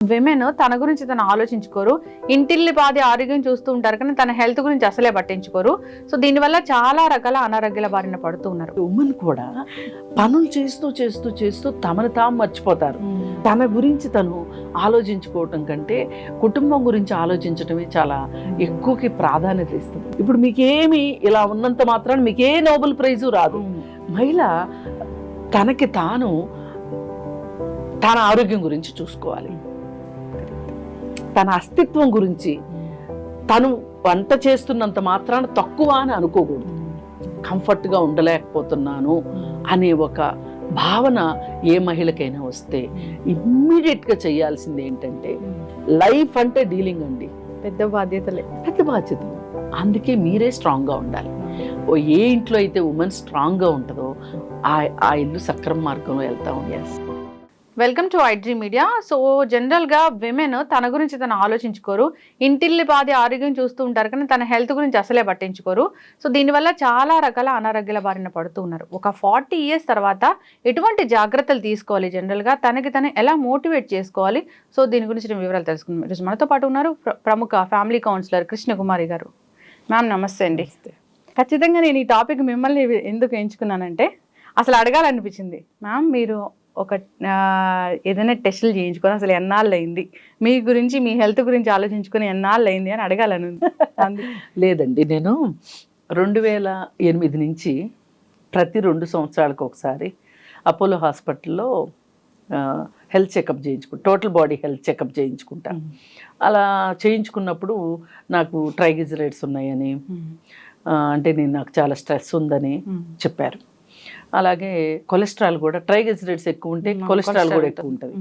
Women తన గురించి తను ఆలోచించుకోరు. ఇంటిల్లి పాది ఆరోగ్యం చూస్తూ ఉంటారు కానీ తన హెల్త్ గురించి అసలే పట్టించుకోరు. సో దీనివల్ల చాలా రకాల అనారోగ్యాల బారిన పడుతూ ఉన్నారు. ఉమెన్ కూడా పనులు చేస్తూ చేస్తూ చేస్తూ తమను తాము మర్చిపోతారు. తన గురించి తను ఆలోచించుకోవటం కంటే కుటుంబం గురించి ఆలోచించడమే చాలా ఎక్కువకి ప్రాధాన్యత ఇస్తుంది. ఇప్పుడు మీకేమి ఇలా ఉన్నంత మాత్రాన మీకే నోబెల్ ప్రైజు రాదు. మహిళ తనకి తాను తన ఆరోగ్యం గురించి చూసుకోవాలి. తన అస్తిత్వం గురించి తను వంట చేస్తున్నంత మాత్రాన తక్కువ అని అనుకోకూడదు. కంఫర్ట్గా ఉండలేకపోతున్నాను అనే ఒక భావన ఏ మహిళకైనా వస్తే ఇమ్మీడియట్గా చేయాల్సింది ఏంటంటే లైఫ్ అంటే డీలింగ్ అండి. పెద్ద బాధ్యతలే. పెద్ద బాధ్యత. అందుకే మీరే స్ట్రాంగ్గా ఉండాలి. ఓ ఏ ఇంట్లో అయితే ఉమెన్ స్ట్రాంగ్గా ఉంటుందో ఆ ఆ ఇల్లు సక్రమ మార్గంలో వెళ్తా ఉంది. Welcome to iDream media so జనరల్గా విమెన్ తన గురించి తను ఆలోచించుకోరు. ఇంటిల్లి పాది ఆరోగ్యం చూస్తూ ఉంటారు కానీ తన హెల్త్ గురించి అసలే పట్టించుకోరు. సో దీనివల్ల చాలా రకాల అనారోగ్యాల బారిన పడుతూ ఉన్నారు. ఒక ఫార్టీ ఇయర్స్ తర్వాత ఎటువంటి జాగ్రత్తలు తీసుకోవాలి జనరల్గా? తనకి తను ఎలా మోటివేట్ చేసుకోవాలి? సో దీని గురించి నేను వివరాలు తెలుసుకుందాం. ఈరోజు మనతో పాటు ఉన్నారు ప్ర- ప్రముఖ ఫ్యామిలీ కౌన్సిలర్ కృష్ణకుమారి గారు. మ్యామ్ నమస్తే అండి. ఖచ్చితంగా నేను ఈ టాపిక్ మిమ్మల్ని ఎందుకు ఎంచుకున్నానంటే అసలు అడగాలనిపించింది. మ్యామ్ మీరు ఒక ఏదైనా టెస్టులు చేయించుకొని అసలు ఎన్నాళ్ళు అయింది మీ గురించి మీ హెల్త్ గురించి ఆలోచించుకొని ఎన్నాళ్ళు అయింది అని అడగాలని లేదండి. నేను రెండు వేల ఎనిమిది నుంచి ప్రతి రెండు సంవత్సరాలకు ఒకసారి అపోలో హాస్పిటల్లో హెల్త్ చెకప్ చేయించుకుంటా టోటల్ బాడీ హెల్త్ చెకప్ చేయించుకుంటా. అలా చేయించుకున్నప్పుడు నాకు ట్రైగిజరైడ్స్ ఉన్నాయని అంటే నేను నాకు చాలా స్ట్రెస్ ఉందని చెప్పారు. అలాగే కొలెస్ట్రాల్ కూడా ట్రైగ్లిజరైడ్స్ ఎక్కువ ఉంటే. కొలెస్ట్రాల్ కూడా ఎక్కువ ఉంటుంది.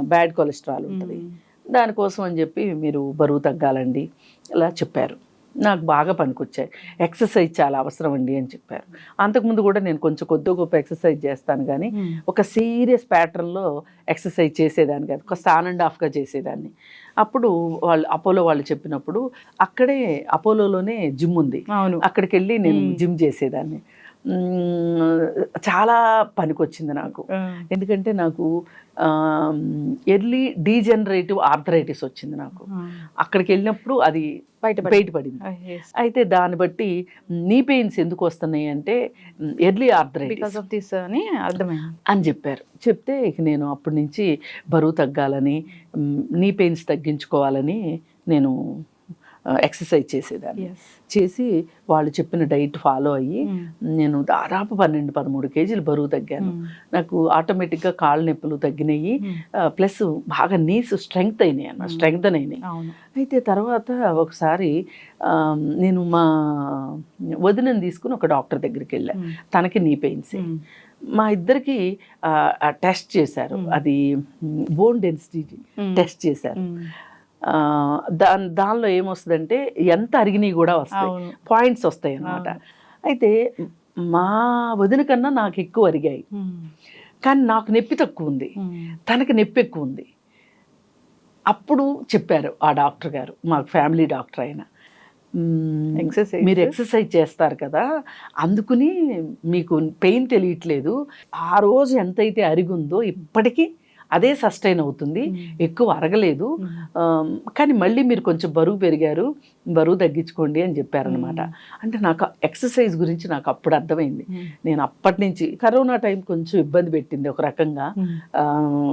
బ్యాడ్ కొలెస్ట్రాల్ ఉంటుంది. దానికోసం అని చెప్పి మీరు బరువు తగ్గాలండి ఇలా చెప్పారు. నాకు బాగా పనికొచ్చాయి. ఎక్సర్సైజ్ చాలా అవసరం అండి అని చెప్పారు. అంతకుముందు కూడా నేను కొంచెం కొద్ది గొప్ప ఎక్సర్సైజ్ చేస్తాను కానీ. ఒక సీరియస్ ప్యాటర్న్లో ఎక్సర్సైజ్ చేసేదాన్ని కాదు. ఒక ఆన్ అండ్ ఆఫ్గా చేసేదాన్ని. అప్పుడు వాళ్ళు అపోలో వాళ్ళు చెప్పినప్పుడు అక్కడే అపోలోలోనే జిమ్ ఉంది. అక్కడికి వెళ్ళి నేను. జిమ్ చేసేదాన్ని. చాలా పనికొచ్చింది నాకు. ఎందుకంటే నాకు ఎర్లీ డీజనరేటివ్ ఆర్థరైటిస్ వచ్చింది నాకు. అక్కడికి వెళ్ళినప్పుడు అది బయట బయటపడింది. అయితే దాన్ని బట్టి నీ పెయిన్స్ ఎందుకు వస్తున్నాయి అంటే ఎర్లీ ఆర్థరైటిస్ అని అర్థమైంది. అని చెప్పారు. చెప్తే ఇక నేను అప్పటి నుంచి బరువు తగ్గాలని నీ పెయిన్స్ తగ్గించుకోవాలని నేను ఎక్సర్సైజ్ చేసేదాన్ని. చేసి వాళ్ళు చెప్పిన డైట్ ఫాలో అయ్యి నేను దాదాపు పన్నెండు పదమూడు కేజీలు బరువు తగ్గాను. నాకు ఆటోమేటిక్గా కాళ్ళ నొప్పులు తగ్గినాయి. ప్లస్ బాగా నీస్ స్ట్రెంగ్త్ అయినాయి అన్న. స్ట్రెంగ్త్ అయినాయి. అయితే తర్వాత ఒకసారి నేను మా వదినని తీసుకుని ఒక డాక్టర్ దగ్గరికి వెళ్ళాను మ్మ్. తనకి నీ పెయిన్స్. మా ఇద్దరికి టెస్ట్ చేశారు. అది బోన్ డెన్సిటీ. టెస్ట్ చేశారు. దాని దానిలో ఏమొస్తుందంటే ఎంత అరిగినాయి కూడా వస్తాయి. పాయింట్స్ వస్తాయి అన్నమాట అయితే మా వదిన కన్నా నాకు ఎక్కువ అరిగాయి. కానీ నాకు నొప్పి తక్కువ ఉంది. తనకి నొప్పి ఎక్కువ ఉంది. అప్పుడు చెప్పారు ఆ డాక్టర్ గారు మాకు ఫ్యామిలీ డాక్టర్ ఆయన. Exercise. మీరు ఎక్సర్సైజ్ చేస్తారు కదా అందుకుని మీకు పెయిన్ తెలియట్లేదు. ఆ రోజు ఎంతైతే అరిగుందో ఇప్పటికీ అదే సస్టైన్ అవుతుంది. ఎక్కువ అరగలేదు. కానీ మళ్ళీ మీరు కొంచెం బరువు పెరిగారు బరువు తగ్గించుకోండి అని చెప్పారనమాట అంటే నాకు ఎక్సర్సైజ్ గురించి నాకు అప్పుడు అర్థమైంది. నేను అప్పటి నుంచి కరోనా టైం కొంచెం ఇబ్బంది పెట్టింది ఒక రకంగా.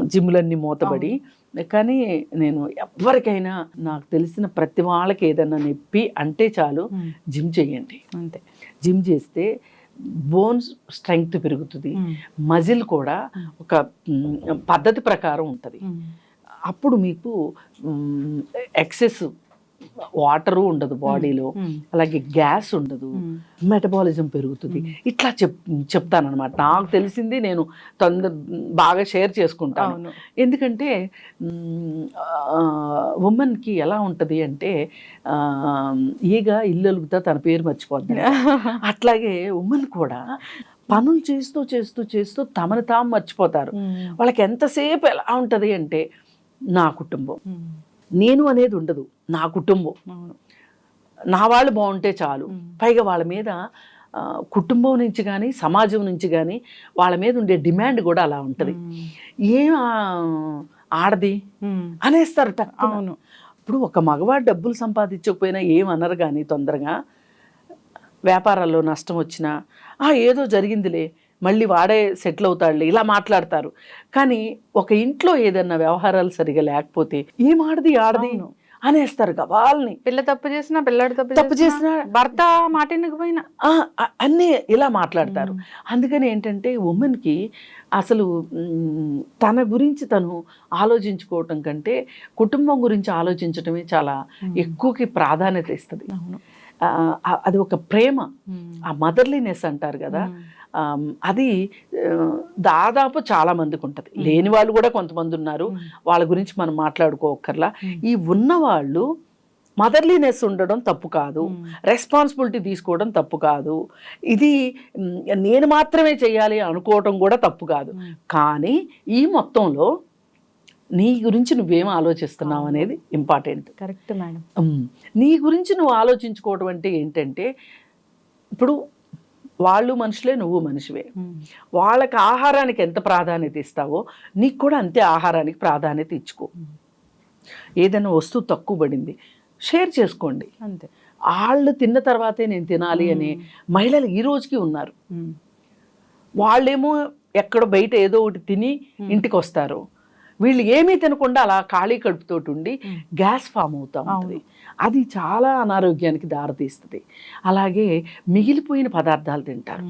జిమ్లన్నీ మూతబడి. కానీ నేను ఎవరికైనా నాకు తెలిసిన ప్రతి వాళ్ళకి ఏదైనా నొప్పి అంటే చాలు. జిమ్ చేయండి. అంతే. జిమ్ చేస్తే బోన్స్ స్ట్రెంగ్త్ పెరుగుతుంది. మజిల్ కూడా ఒక పద్ధతి ప్రకారం ఉంటుంది. అప్పుడు మీకు ఎక్సెస్ వాటరు ఉండదు బాడీలో. అలాగే గ్యాస్ ఉండదు. మెటబాలిజం పెరుగుతుంది. ఇట్లా చెప్ చెప్తానమాట నాకు తెలిసింది నేను తొందర బాగా షేర్ చేసుకుంటాను. ఎందుకంటే ఉమెన్కి ఎలా ఉంటుంది అంటే ఈగ ఇల్లు అలుగుతా తన పేరు మర్చిపోద్ది అట్లాగే ఉమెన్ కూడా పనులు చేస్తూ చేస్తూ చేస్తూ తమను తాము మర్చిపోతారు. వాళ్ళకి ఎంతసేపు ఎలా ఉంటుంది అంటే నా కుటుంబం. నేను అనేది ఉండదు నా కుటుంబం. నా వాళ్ళు బాగుంటే చాలు. పైగా వాళ్ళ మీద కుటుంబం నుంచి కానీ సమాజం నుంచి కానీ వాళ్ళ మీద ఉండే డిమాండ్ కూడా అలా ఉంటుంది. ఏం ఆడది? అనేస్తారు. అవును. ఇప్పుడు ఒక మగవాడు డబ్బులు సంపాదించకపోయినా ఏమనరు కానీ తొందరగా. వ్యాపారాల్లో నష్టం వచ్చినా ఆ ఏదో జరిగిందిలే మళ్ళీ వాడే సెటిల్ అవుతాడులే ఇలా మాట్లాడతారు. కానీ ఒక ఇంట్లో ఏదన్నా వ్యవహారాలు సరిగా లేకపోతే ఏం ఆడది ఆడది. అనేస్తారు గవాల్ని పిల్ల తప్పు చేసినా పిల్లాడు తప్పు తప్పు చేసినా భర్త మాటినకు పోయినా. ఆ, అ- అన్నీ ఇలా మాట్లాడతారు. అందుకని ఏంటంటే ఉమెన్కి అసలు తన గురించి తను ఆలోచించుకోవటం కంటే కుటుంబం గురించి ఆలోచించటమే చాలా ఎక్కువకి ప్రాధాన్యత ఇస్తుంది. అది ఒక ప్రేమ. ఆ మదర్లీనెస్ అంటారు కదా అది దాదాపు చాలా మందికి ఉంటుంది. లేని వాళ్ళు కూడా కొంతమంది ఉన్నారు. వాళ్ళ గురించి మనం మాట్లాడుకోకర్లా. ఈ ఉన్నవాళ్ళు మదర్లీనెస్ ఉండడం తప్పు కాదు. రెస్పాన్సిబిలిటీ తీసుకోవడం తప్పు కాదు. ఇది నేను మాత్రమే చేయాలి అనుకోవటం కూడా తప్పు కాదు. కానీ ఈ మొత్తంలో నీ గురించి నువ్వేం ఆలోచిస్తున్నావు అనేది ఇంపార్టెంట్. Correct madam. నీ గురించి నువ్వు ఆలోచించుకోవడం అంటే ఏంటంటే ఇప్పుడు వాళ్ళు మనుషులే నువ్వు మనిషివే. వాళ్ళకి ఆహారానికి ఎంత ప్రాధాన్యత ఇస్తావో నీకు కూడా అంతే ఆహారానికి ప్రాధాన్యత ఇచ్చుకో. ఏదైనా వస్తువు తక్కువ పడింది షేర్ చేసుకోండి. అంతే. వాళ్ళు తిన్న తర్వాతే నేను తినాలి అనే మహిళలు ఈ రోజుకి ఉన్నారు. వాళ్ళేమో ఎక్కడో బయట ఏదో ఒకటి తిని ఇంటికి వస్తారు వీళ్ళు ఏమీ తినకుండా అలా ఖాళీ కడుపుతోటి ఉండి గ్యాస్ ఫామ్ అవుతా ఉంటుంది. అది చాలా అనారోగ్యానికి దారితీస్తుంది. అలాగే మిగిలిపోయిన పదార్థాలు తింటారు.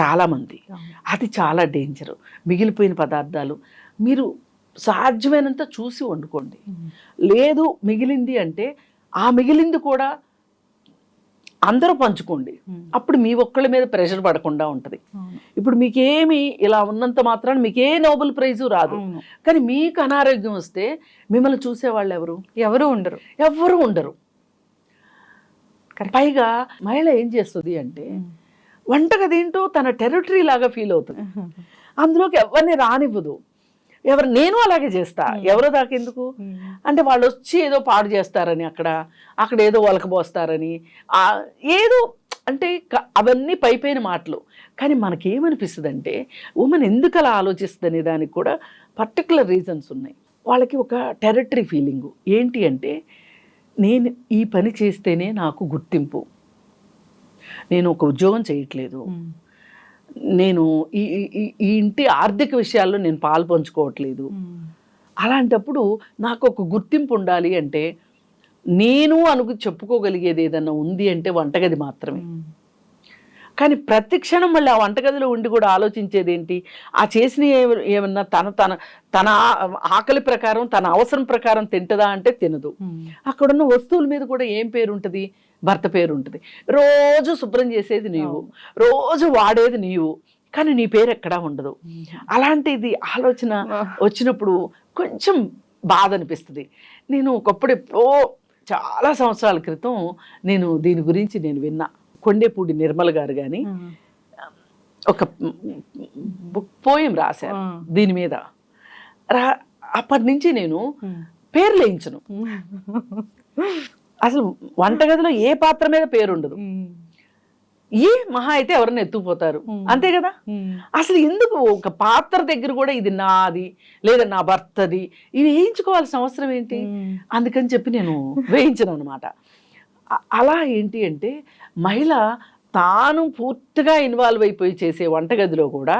చాలామంది. అది చాలా డేంజర్. మిగిలిపోయిన పదార్థాలు మీరు సాధ్యమైనంత చూసి వండుకోండి. లేదు మిగిలింది అంటే ఆ మిగిలింది కూడా అందరూ పంచుకోండి. అప్పుడు మీ ఒక్కళ్ళ మీద ప్రెషర్ పడకుండా ఉంటుంది. ఇప్పుడు మీకేమి ఇలా ఉన్నంత మాత్రాన మీకే నోబెల్ ప్రైజు రాదు. కానీ మీకు అనారోగ్యం వస్తే మిమ్మల్ని చూసేవాళ్ళు ఎవరు? ఎవరు ఉండరు. ఎవ్వరూ ఉండరు. పైగా మహిళ ఏం చేస్తుంది అంటే వంటగది ఏంటో తన టెరిటరీ లాగా ఫీల్ అవుతుంది. అందులోకి ఎవరిని రానివ్వదు. ఎవరు నేను అలాగే చేస్తా. ఎవరో దాకెందుకు? అంటే వాళ్ళు వచ్చి ఏదో పాడు చేస్తారని అక్కడ అక్కడ ఏదో వలకబోస్తారని ఏదో అంటే అవన్నీ పైపైన మాటలు. కానీ మనకేమనిపిస్తుంది అంటే ఉమెన్ ఎందుకు అలా ఆలోచిస్తుంది అనే దానికి కూడా పర్టికులర్ రీజన్స్ ఉన్నాయి. వాళ్ళకి ఒక టెరిటరీ ఫీలింగు ఏంటి అంటే నేను ఈ పని చేస్తేనే నాకు గుర్తింపు. నేను ఒక ఉద్యోగం చేయట్లేదు. నేను ఈ ఈ- ఇంటి ఆర్థిక విషయాల్లో నేను పాలు పంచుకోవట్లేదు. అలాంటప్పుడు నాకు ఒక గుర్తింపు ఉండాలి అంటే నేను అనుకు చెప్పుకోగలిగేది ఏదన్నా ఉంది అంటే వంటగది మాత్రమే. కానీ ప్రతి క్షణం మళ్ళీ ఆ వంటగదిలో ఉండి కూడా ఆలోచించేది ఏంటి ఆ చేసిన ఏమన్నా తన తన తన ఆకలి ప్రకారం తన అవసరం ప్రకారం తింటదా అంటే తినదు. అక్కడున్న వస్తువుల మీద కూడా ఏం పేరు ఉంటుంది భర్త పేరు ఉంటుంది రోజు శుభ్రం చేసేది నీవు. రోజు వాడేది నీవు. కానీ నీ పేరు ఎక్కడా ఉండదు అలాంటిది ఆలోచన వచ్చినప్పుడు కొంచెం బాధ అనిపిస్తుంది నేను ఒకప్పుడు ఎప్పుడో చాలా సంవత్సరాల క్రితం నేను దీని గురించి నేను విన్నా. కొండేపూడి నిర్మల్ గారు కానీ ఒక పోయం రాశారు దీని మీద. రా అప్పటి నుంచి నేను పేర్లు వేయించను అసలు వంటగదిలో ఏ పాత్ర మీద పేరు ఉండదు ఏ మహా అయితే ఎవరైనా ఎత్తుకుపోతారు. అంతే కదా? అసలు ఎందుకు ఒక పాత్ర దగ్గర కూడా ఇది నాది లేదా నా భర్తది? ఇవి వేయించుకోవాల్సిన అవసరం ఏంటి? అందుకని చెప్పి నేను వేయించను అనమాట అలా ఏంటి అంటే మహిళ తాను పూర్తిగా ఇన్వాల్వ్ అయిపోయి చేసే వంటగదిలో కూడా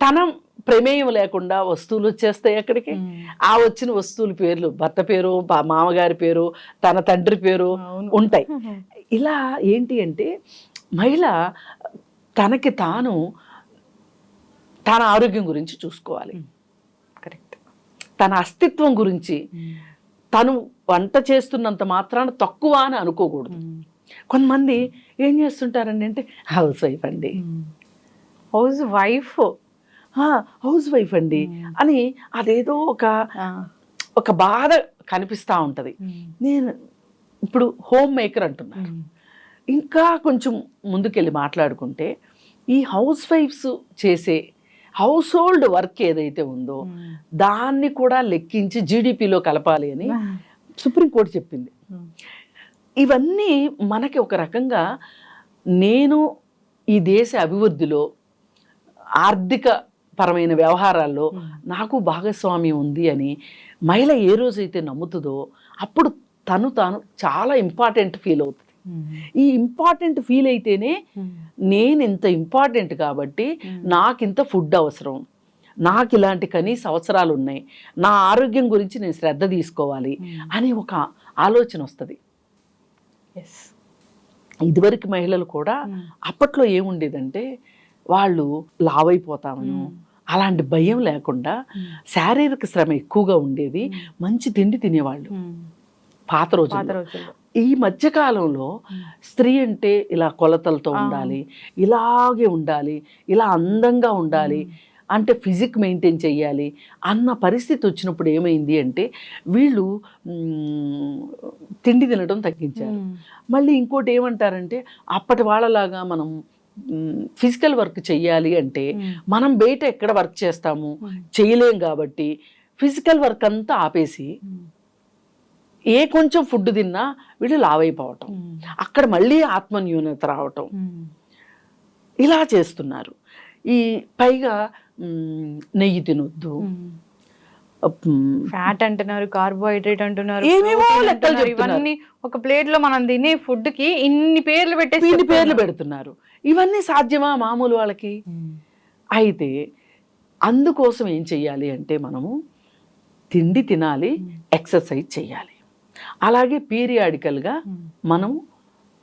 తన ప్రమేయం లేకుండా వస్తువులు వచ్చేస్తాయి ఎక్కడికి ఆ వచ్చిన వస్తువుల పేర్లు భర్త పేరు మామగారి పేరు తన తండ్రి పేరు ఉంటాయి. ఇలా ఏంటి అంటే మహిళ తనకి తాను తన ఆరోగ్యం గురించి చూసుకోవాలి. కరెక్ట్. తన అస్తిత్వం గురించి తను వంట చేస్తున్నంత మాత్రాన తక్కువ అని అనుకోకూడదు. కొంతమంది ఏం చేస్తుంటారండి అంటే హౌస్ వైఫ్ అండి. హౌస్ వైఫ్ "ఆ, హౌస్ వైఫ్ అండి అని అదేదో ఒక ఒక బాధ కనిపిస్తూ ఉంటుంది. నేను ఇప్పుడు హోమ్ మేకర్ అంటున్నారు. ఇంకా కొంచెం ముందుకెళ్ళి మాట్లాడుకుంటే ఈ హౌస్ వైఫ్స్ చేసే హౌస్ హోల్డ్ వర్క్ ఏదైతే ఉందో దాన్ని కూడా లెక్కించి జీడిపిలో కలపాలి అని సుప్రీంకోర్టు చెప్పింది. ఇవన్నీ మనకి ఒక రకంగా నేను ఈ దేశ అభివృద్ధిలో ఆర్థిక పరమైన వ్యవహారాల్లో నాకు భాగస్వామ్యం ఉంది అని మహిళ ఏ రోజైతే నమ్ముతుందో అప్పుడు తను తాను చాలా ఇంపార్టెంట్ ఫీల్ అవుతుంది. ఈ ఇంపార్టెంట్ ఫీల్ అయితేనే నేను ఇంత ఇంపార్టెంట్ కాబట్టి నాకింత ఫుడ్ అవసరం. నాకు ఇలాంటి కనీస అవసరాలు ఉన్నాయి. నా ఆరోగ్యం గురించి నేను శ్రద్ధ తీసుకోవాలి అని ఒక ఆలోచన వస్తుంది. ఇదివరకు మహిళలు కూడా అప్పట్లో ఏముండేదంటే వాళ్ళు లావైపోతామను. అలాంటి భయం లేకుండా శారీరక శ్రమ ఎక్కువగా ఉండేది. మంచి తిండి తినేవాళ్ళు. పాత రోజుల్లో. రోజుల్లో. ఈ మధ్య కాలంలో స్త్రీ అంటే ఇలా కొలతలతో. ఉండాలి ఇలాగే ఉండాలి ఇలా అందంగా ఉండాలి అంటే ఫిజిక్ మెయింటైన్ చెయ్యాలి అన్న పరిస్థితి వచ్చినప్పుడు ఏమైంది అంటే వీళ్ళు తిండి తినడం తగ్గించారు. మళ్ళీ ఇంకోటి ఏమంటారంటే అప్పటి వాళ్ళలాగా మనం ఫిజికల్ వర్క్ చెయ్యాలి అంటే మనం బయట ఎక్కడ వర్క్ చేస్తాము? చేయలేం కాబట్టి ఫిజికల్ వర్క్ అంతా ఆపేసి ఏ కొంచెం ఫుడ్ తిన్నా వీళ్ళు లావైపోవటం. అక్కడ మళ్ళీ ఆత్మన్యూనత రావటం. ఇలా చేస్తున్నారు. ఈ పైగా నెయ్యి తినొద్దు. ఫ్యాట్ అంటున్నారు కార్బోహైడ్రేట్ అంటున్నారు ఏమేమో లెక్కలు. ఇవన్నీ ఒక ప్లేట్లో మనం తినే ఫుడ్కి ఇన్ని పేర్లు పెట్టేసి వీటి పేర్లు. పెడుతున్నారు. ఇవన్నీ సాధ్యమా మామూలు వాళ్ళకి? అయితే అందుకోసం ఏం చెయ్యాలి అంటే మనము తిండి తినాలి ఎక్సర్సైజ్ చేయాలి అలాగే పీరియాడికల్గా మనం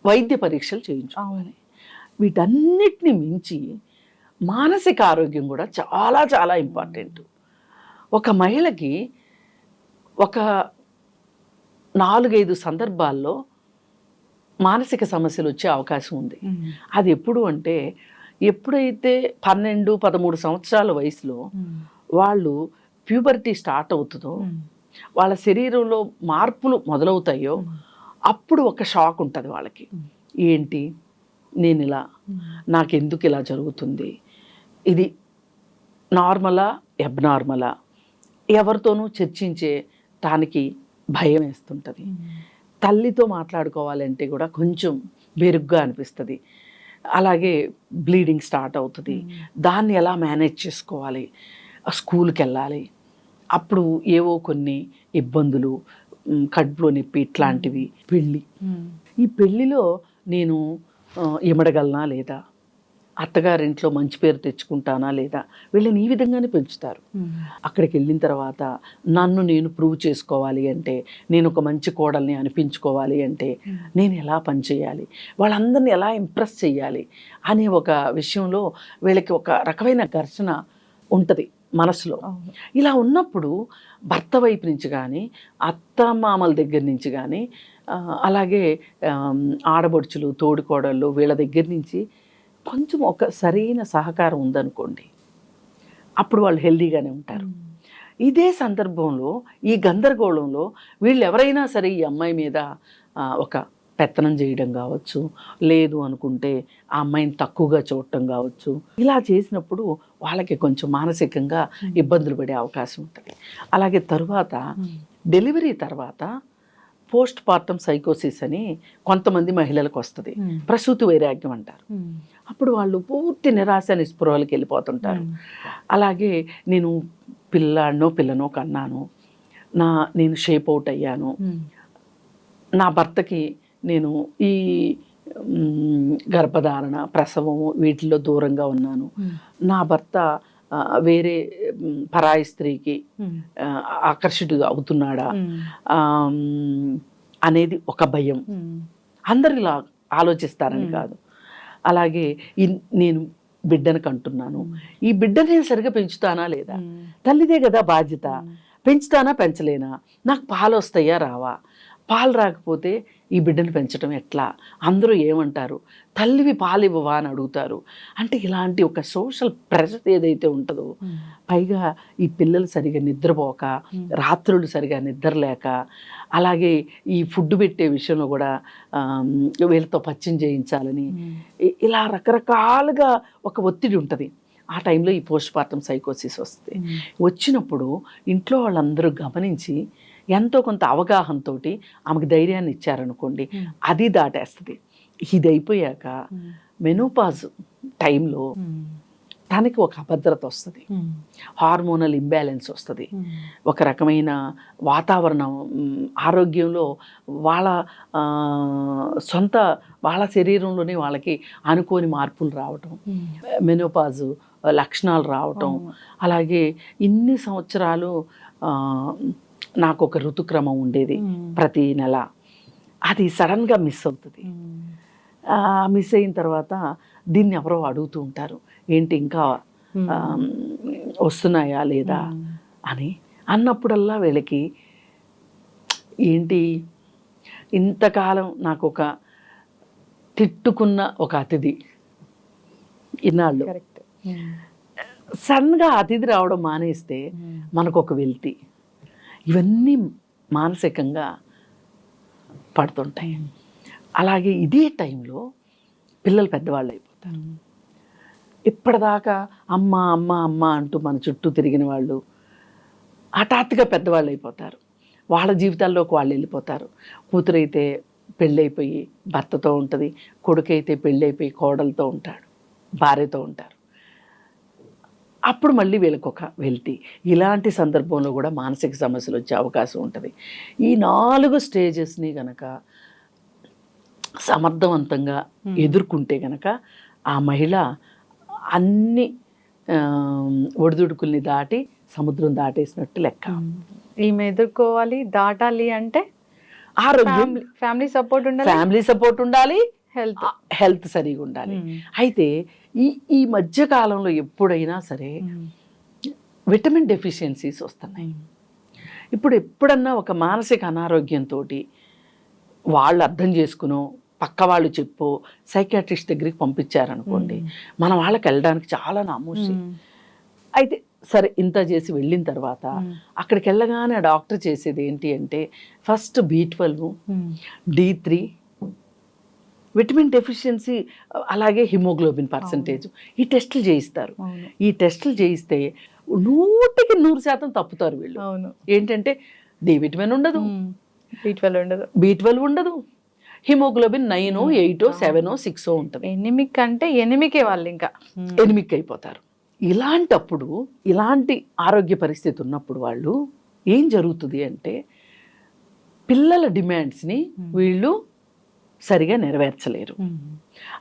వైద్య పరీక్షలు చేయించుకోవాలి. వీటన్నిటిని మించి మానసిక ఆరోగ్యం కూడా చాలా చాలా ఇంపార్టెంట్. ఒక మహిళకి ఒక నాలుగైదు సందర్భాల్లో మానసిక సమస్యలు వచ్చే అవకాశం ఉంది. అది ఎప్పుడు అంటే ఎప్పుడైతే పన్నెండు పదమూడు సంవత్సరాల వయసులో వాళ్ళు ప్యూబర్టీ స్టార్ట్ అవుతుందో వాళ్ళ శరీరంలో మార్పులు మొదలవుతాయో అప్పుడు ఒక షాక్ ఉంటుంది వాళ్ళకి. ఏంటి? నేను ఇలా నాకెందుకు ఇలా జరుగుతుంది? ఇది నార్మలా ఎబ్నార్మలా ఎవరితోనూ చర్చించే దానికి భయం వేస్తుంటుంది. తల్లితో మాట్లాడుకోవాలంటే కూడా కొంచెం బెరుగ్గా అనిపిస్తుంది. అలాగే బ్లీడింగ్ స్టార్ట్ అవుతుంది. దాన్ని ఎలా మేనేజ్ చేసుకోవాలి? స్కూల్కి వెళ్ళాలి అప్పుడు ఏవో కొన్ని ఇబ్బందులు కడుపులో నొప్పి ఇట్లాంటివి పెళ్ళి. ఈ పెళ్ళిలో నేను ఇమడగలనా లేదా? అత్తగారింట్లో మంచి పేరు తెచ్చుకుంటానా లేదా? వీళ్ళని ఈ విధంగానే పెంచుతారు. అక్కడికి వెళ్ళిన తర్వాత నన్ను నేను ప్రూవ్ చేసుకోవాలి అంటే నేను ఒక మంచి కోడల్ని అనిపించుకోవాలి అంటే నేను ఎలా పనిచేయాలి వాళ్ళందరిని ఎలా ఇంప్రెస్ చేయాలి అనే ఒక విషయంలో వీళ్ళకి ఒక రకమైన ఘర్షణ ఉంటుంది మనసులో. ఇలా ఉన్నప్పుడు భర్త వైపు నుంచి కానీ అత్త మామల దగ్గర నుంచి కానీ అలాగే ఆడబడుచులు తోడికోడళ్ళు వీళ్ళ దగ్గర నుంచి కొంచెం ఒక సరైన సహకారం ఉందనుకోండి అప్పుడు వాళ్ళు హెల్దీగానే ఉంటారు. ఇదే సందర్భంలో ఈ గందరగోళంలో వీళ్ళు ఎవరైనా సరే ఈ అమ్మాయి మీద ఒక పెత్తనం చేయడం కావచ్చు లేదు అనుకుంటే ఆ అమ్మాయిని తక్కువగా చూడటం కావచ్చు ఇలా చేసినప్పుడు వాళ్ళకి కొంచెం మానసికంగా ఇబ్బందులు పడే అవకాశం ఉంటుంది. అలాగే తరువాత డెలివరీ తర్వాత పోస్ట్ పార్టం సైకోసిస్ అని కొంతమంది మహిళలకు వస్తుంది. ప్రసూతి వైరాగ్యం అంటారు. అప్పుడు వాళ్ళు పూర్తి నిరాశ నిస్పృహలకు వెళ్ళిపోతుంటారు. అలాగే నేను పిల్లాడినో పిల్లనో కన్నాను. నా నేను షేప్ అవుట్ అయ్యాను. నా భర్తకి నేను ఈ గర్భధారణ ప్రసవము వీటిల్లో దూరంగా ఉన్నాను. నా భర్త వేరే పరాయి స్త్రీకి ఆకర్షితుడు అవుతున్నాడా? అనేది ఒక భయం. అందరు ఇలా ఆలోచిస్తారని. కాదు. అలాగే నేను బిడ్డను కంటున్నాను. ఈ బిడ్డని నేను సరిగా పెంచుతానా లేదా? తల్లిదే కదా బాధ్యత. పెంచుతానా పెంచలేనా? నాకు పాలు వస్తాయా రావా? పాలు రాకపోతే ఈ బిడ్డను పెంచడం ఎట్లా? అందరూ ఏమంటారు? తల్లివి పాలు ఇవ్వవా అని అడుగుతారు. అంటే ఇలాంటి ఒక సోషల్ ప్రెషర్ ఏదైతే ఉంటుందో పైగా ఈ పిల్లలు సరిగా నిద్రపోక రాత్రులు సరిగా నిద్రలేక అలాగే ఈ ఫుడ్ పెట్టే విషయంలో కూడా వీళ్ళతో పచ్చం చేయించాలని ఇలా రకరకాలుగా ఒక ఒత్తిడి ఉంటుంది. ఆ టైంలో ఈ పోస్ట్ పార్టం సైకోసిస్ వస్తుంది వచ్చినప్పుడు ఇంట్లో వాళ్ళందరూ గమనించి ఎంతో కొంత అవగాహనతోటి ఆమెకు ధైర్యాన్ని ఇచ్చారనుకోండి. అది దాటేస్తుంది. ఇది అయిపోయాక మెనోపాజ్ టైంలో తనకి ఒక అభద్రత వస్తుంది. హార్మోనల్ ఇంబ్యాలెన్స్ వస్తుంది. ఒక రకమైన వాతావరణం ఆరోగ్యంలో వాళ్ళ సొంత వాళ్ళ శరీరంలోనే వాళ్ళకి అనుకోని మార్పులు రావటం మెనోపాజు లక్షణాలు రావటం అలాగే ఇన్ని సంవత్సరాలు నాకు ఒక ఋతుక్రమం ఉండేది ప్రతి నెల. అది సడన్గా మిస్ అవుతుంది. మిస్ అయిన తర్వాత దీన్ని ఎవరో అడుగుతూ ఉంటారు. ఏంటి ఇంకా వస్తున్నాయా లేదా? అని అన్నప్పుడల్లా వీళ్ళకి ఏంటి ఇంతకాలం నాకు ఒక తిట్టుకున్న ఒక అతిథి ఇన్నాళ్ళు. సడన్గా అతిథి రావడం మానేస్తే మనకు ఒక వెళ్తి ఇవన్నీ మానసికంగా పడుతుంటాయి. అలాగే ఇదే టైంలో పిల్లలు పెద్దవాళ్ళు అయిపోతారు. ఇప్పటిదాకా అమ్మ అమ్మ అమ్మ అంటూ మన చుట్టూ తిరిగిన వాళ్ళు హఠాత్తుగా పెద్దవాళ్ళు అయిపోతారు. వాళ్ళ జీవితాల్లోకి వాళ్ళు వెళ్ళిపోతారు. కూతురైతే పెళ్ళైపోయి భర్తతో ఉంటుంది కొడుకైతే పెళ్ళైపోయి కోడలతో ఉంటాడు భార్యతో ఉంటారు. అప్పుడు మళ్ళీ వీళ్ళకి ఒక వెళ్తి ఇలాంటి సందర్భంలో కూడా మానసిక సమస్యలు వచ్చే అవకాశం ఉంటుంది. ఈ నాలుగు స్టేజెస్ని గనక సమర్థవంతంగా ఎదుర్కొంటే గనక ఆ మహిళ అన్ని ఒడిదుడుకుల్ని దాటి సముద్రం దాటేసినట్టు లెక్క. ఈమె ఎదుర్కోవాలి దాటాలి అంటే ఆరోగ్యం. ఫ్యామిలీ ఫ్యామిలీ సపోర్ట్ ఉండాలి. ఫ్యామిలీ సపోర్ట్ ఉండాలి. హెల్త్. హెల్త్ సరిగా ఉండాలి. అయితే ఈ ఈ మధ్య కాలంలో ఎప్పుడైనా సరే విటమిన్ డెఫిషియన్సీస్ వస్తున్నాయి. ఇప్పుడు ఎప్పుడన్నా ఒక మానసిక అనారోగ్యంతో వాళ్ళు అర్థం చేసుకునో పక్క వాళ్ళు చెప్పు సైకాట్రిస్ట్ దగ్గరికి పంపించారనుకోండి మన వాళ్ళకి వెళ్ళడానికి చాలా నామూసి అయితే సరే ఇంత చేసి వెళ్ళిన తర్వాత అక్కడికి వెళ్ళగానే డాక్టర్ చేసేది ఏంటి అంటే first B twelve D three vitamin deficiency అలాగే హిమోగ్లోబిన్ పర్సంటేజ్. ఈ టెస్టులు చేయిస్తారు. ఈ టెస్టులు చేయిస్తే నూటికి నూరు శాతం తప్పుతారు వీళ్ళు. అవును. ఏంటంటే డి విటమిన్ ఉండదు. బీట్వెల్ ఉండదు. బి ట్వెల్వ్ ఉండదు. Haemoglobin nine eight seven six ఉంటుంది. ఎనిమిక్ అంటే ఎనిమికే వాళ్ళు ఇంకా. ఎనిమిక్ అయిపోతారు. ఇలాంటప్పుడు ఇలాంటి ఆరోగ్య పరిస్థితి ఉన్నప్పుడు వాళ్ళు ఏం జరుగుతుంది అంటే పిల్లల డిమాండ్స్ని వీళ్ళు సరిగా నెరవేర్చలేరు.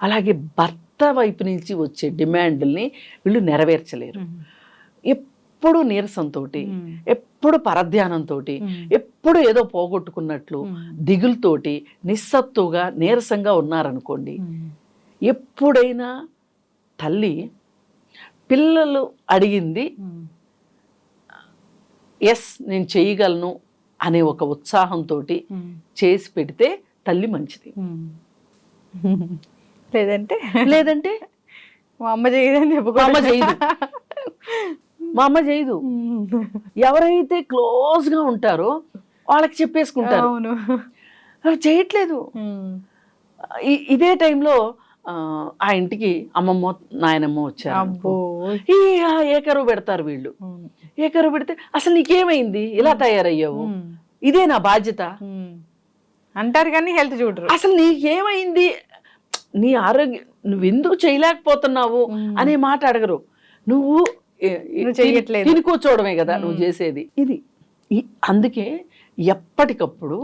అలాగే భర్త వైపు నుంచి వచ్చే డిమాండ్ని వీళ్ళు నెరవేర్చలేరు. ఎప్పుడు నీరసంతో ఎప్పుడు పరధ్యానంతో ఎప్పుడు ఏదో పోగొట్టుకున్నట్లు దిగులుతోటి నిస్సత్తుగా నీరసంగా ఉన్నారనుకోండి ఎప్పుడైనా తల్లి పిల్లలు అడిగింది ఎస్ నేను చేయగలను అనే ఒక ఉత్సాహంతో చేసి పెడితే తల్లి మంచిది. లేదంటే? లేదంటే? మా అమ్మ చేయదని మా అమ్మ చేయదు. చెప్పుకో మా అమ్మ చేయదు. ఎవరైతే క్లోజ్గా ఉంటారో వాళ్ళకి చెప్పేసుకుంటారు. అవును. అవి చేయట్లేదు. ఇదే టైంలో ఆ, ఇంటికి అమ్మమ్మ నాయనమ్మ వచ్చారు ఈ ఆ ఏకరువు పెడతారు వీళ్ళు. ఏకరువు పెడితే అసలు నీకేమైంది? ఇలా తయారయ్యావు. ఇదే నా బాధ్యత. అంటారు కానీ హెల్త్ చూడరు అసలు నీకేమైంది నీ ఆరోగ్యం నువ్వు ఎందుకు చేయలేకపోతున్నావు. అనే మాట అడగరు నువ్వు. తిని కూర్చోవడమే కదా నువ్వు. చేసేది ఇది అందుకే ఎప్పటికప్పుడు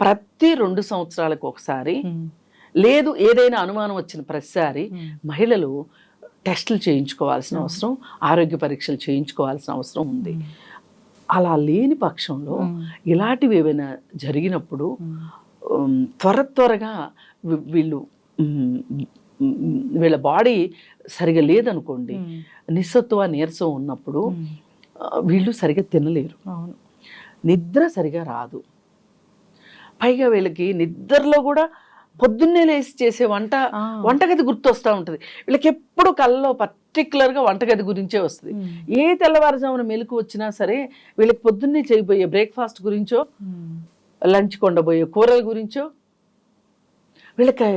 ప్రతి రెండు సంవత్సరాలకు ఒకసారి. లేదు ఏదైనా అనుమానం వచ్చిన ప్రతిసారి. మహిళలు టెస్టులు చేయించుకోవాల్సిన అవసరం ఆరోగ్య పరీక్షలు చేయించుకోవాల్సిన అవసరం ఉంది అలా లేని పక్షంలో. ఇలాంటివి ఏవైనా జరిగినప్పుడు త్వర త్వరగా వీళ్ళు వీళ్ళ బాడీ సరిగా లేదనుకోండి. నిస్సత్వ నీరసం ఉన్నప్పుడు వీళ్ళు సరిగా తినలేరు నిద్ర సరిగా రాదు పైగా వీళ్ళకి నిద్రలో కూడా పొద్దున్నే లేచి చేసే వంట. వంటగది గుర్తొస్తూ ఉంటుంది వీళ్ళకి ఎప్పుడు కళ్ళలో పర్టికులర్గా వంటగది గురించే వస్తుంది. ఏ తెల్లవారుజామున మెలకు వచ్చినా సరే వీళ్ళకి పొద్దున్నే చేయబోయే బ్రేక్ఫాస్ట్ గురించో. లంచ్ కొండబోయే కూరల గురించో వీళ్ళకి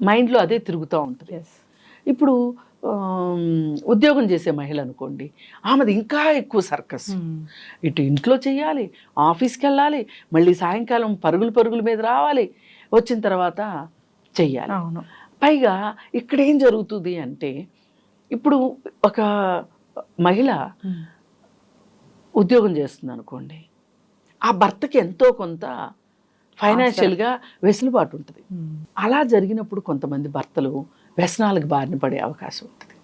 మైండ్లో అదే తిరుగుతూ ఉంటుంది. ఇప్పుడు ఉద్యోగం చేసే మహిళ అనుకోండి ఆమెది ఇంకా ఎక్కువ సర్కస్. ఉమ్. ఇటు ఇంట్లో చేయాలి ఆఫీస్కి వెళ్ళాలి మళ్ళీ సాయంకాలం పరుగులు పరుగుల మీద రావాలి వచ్చిన తర్వాత చెయ్యాలి. అవును. పైగా ఇక్కడ ఏం జరుగుతుంది అంటే ఇప్పుడు ఒక మహిళ ఉద్యోగం చేస్తుంది అనుకోండి ఆ భర్తకి ఎంతో కొంత ఫైనాన్షియల్గా వెసులుబాటు ఉంటుంది. అలా జరిగినప్పుడు కొంతమంది భర్తలు వ్యసనాలకు బారిన పడే అవకాశం ఉంటుంది.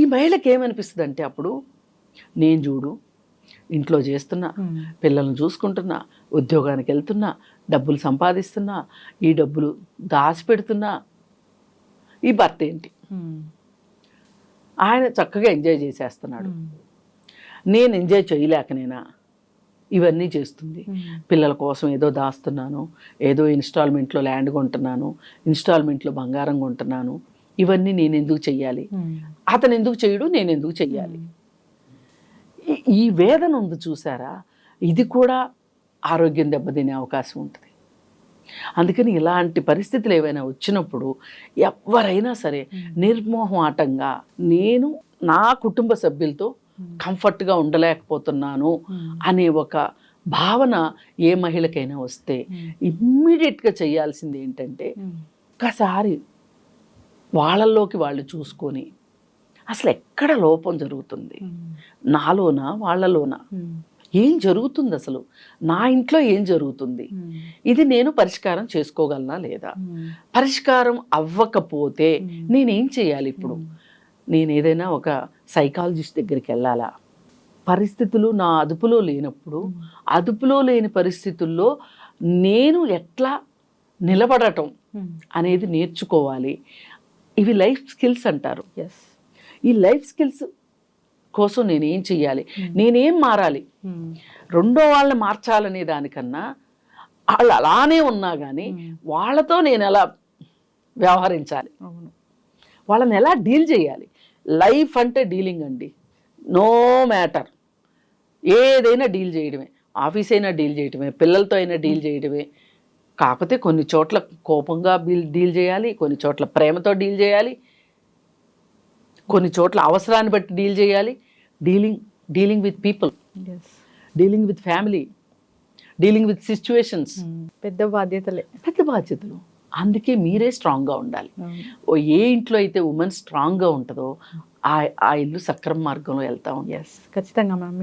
ఈ మహిళకి ఏమనిపిస్తుంది అంటే అప్పుడు నేను చూడు ఇంట్లో చేస్తున్నా పిల్లల్ని చూసుకుంటున్నా ఉద్యోగానికి వెళ్తున్నా డబ్బులు సంపాదిస్తున్నా ఈ డబ్బులు దాచిపెడుతున్నా. ఈ భర్త ఏంటి? ఆయన చక్కగా ఎంజాయ్ చేసేస్తున్నాడు. నేను ఎంజాయ్ చేయలేకనేనా ఇవన్నీ చేస్తుంది. పిల్లల కోసం ఏదో దాస్తున్నాను ఏదో ఇన్స్టాల్మెంట్లో ల్యాండ్ కొంటున్నాను ఇన్స్టాల్మెంట్లో బంగారం కొంటున్నాను. ఇవన్నీ నేను ఎందుకు చెయ్యాలి? అతను ఎందుకు చేయడు నేను ఎందుకు చెయ్యాలి ఈ- వేదన ఉంది చూసారా? ఇది కూడా ఆరోగ్యం దెబ్బతినే అవకాశం ఉంటుంది. అందుకని ఇలాంటి పరిస్థితులు ఏవైనా వచ్చినప్పుడు ఎవరైనా సరే నిర్మోహమాటంగా నేను నా కుటుంబ సభ్యులతో కంఫర్ట్గా ఉండలేకపోతున్నాను అనే ఒక భావన ఏ మహిళకైనా వస్తే ఇమ్మీడియట్గా చేయాల్సింది ఏంటంటే ఒక్కసారి వాళ్ళల్లోకి వాళ్ళు చూసుకొని అసలు ఎక్కడ లోపం జరుగుతుంది? నాలోనా? వాళ్ళలోనా? ఏం జరుగుతుంది అసలు? నా ఇంట్లో ఏం జరుగుతుంది? ఇది నేను పరిష్కారం చేసుకోగలనా లేదా? పరిష్కారం అవ్వకపోతే నేనేం చేయాలి ఇప్పుడు? నేను ఏదైనా ఒక సైకాలజిస్ట్ దగ్గరికి వెళ్ళాలా? పరిస్థితులు నా అదుపులో లేనప్పుడు అదుపులో లేని పరిస్థితుల్లో నేను ఎట్లా నిలబడటం అనేది నేర్చుకోవాలి. ఇవి లైఫ్ స్కిల్స్ అంటారు. ఎస్ ఈ లైఫ్ స్కిల్స్ కోసం నేనేం చెయ్యాలి? నేనేం మారాలి? రెండో వాళ్ళని మార్చాలనే దానికన్నా వాళ్ళు అలానే ఉన్నా కానీ వాళ్ళతో నేను ఎలా వ్యవహరించాలి? వాళ్ళని ఎలా డీల్ చేయాలి? లైఫ్ అంటే డీలింగ్ అండి. No matter. ఏదైనా డీల్ చేయడమే. ఆఫీస్ అయినా డీల్ చేయడమే పిల్లలతో అయినా డీల్ చేయడమే. కాకపోతే కొన్ని చోట్ల కోపంగా డీల్ డీల్ చేయాలి కొన్ని చోట్ల ప్రేమతో డీల్ చేయాలి కొన్ని చోట్ల అవసరాన్ని బట్టి డీల్ చేయాలి. Dealing dealing with people. Dealing with family. Dealing with situations. పెద్ద బాధ్యతలే. పెద్ద బాధ్యతలు. అందుకే మీరే స్ట్రాంగ్గా ఉండాలి. ఓ ఏ ఇంట్లో అయితే ఉమెన్ స్ట్రాంగ్గా ఉంటుందో ఆ ఆ ఇల్లు సక్రమ మార్గంలో వెళ్తా ఉంది ఖచ్చితంగా మ్యామ్.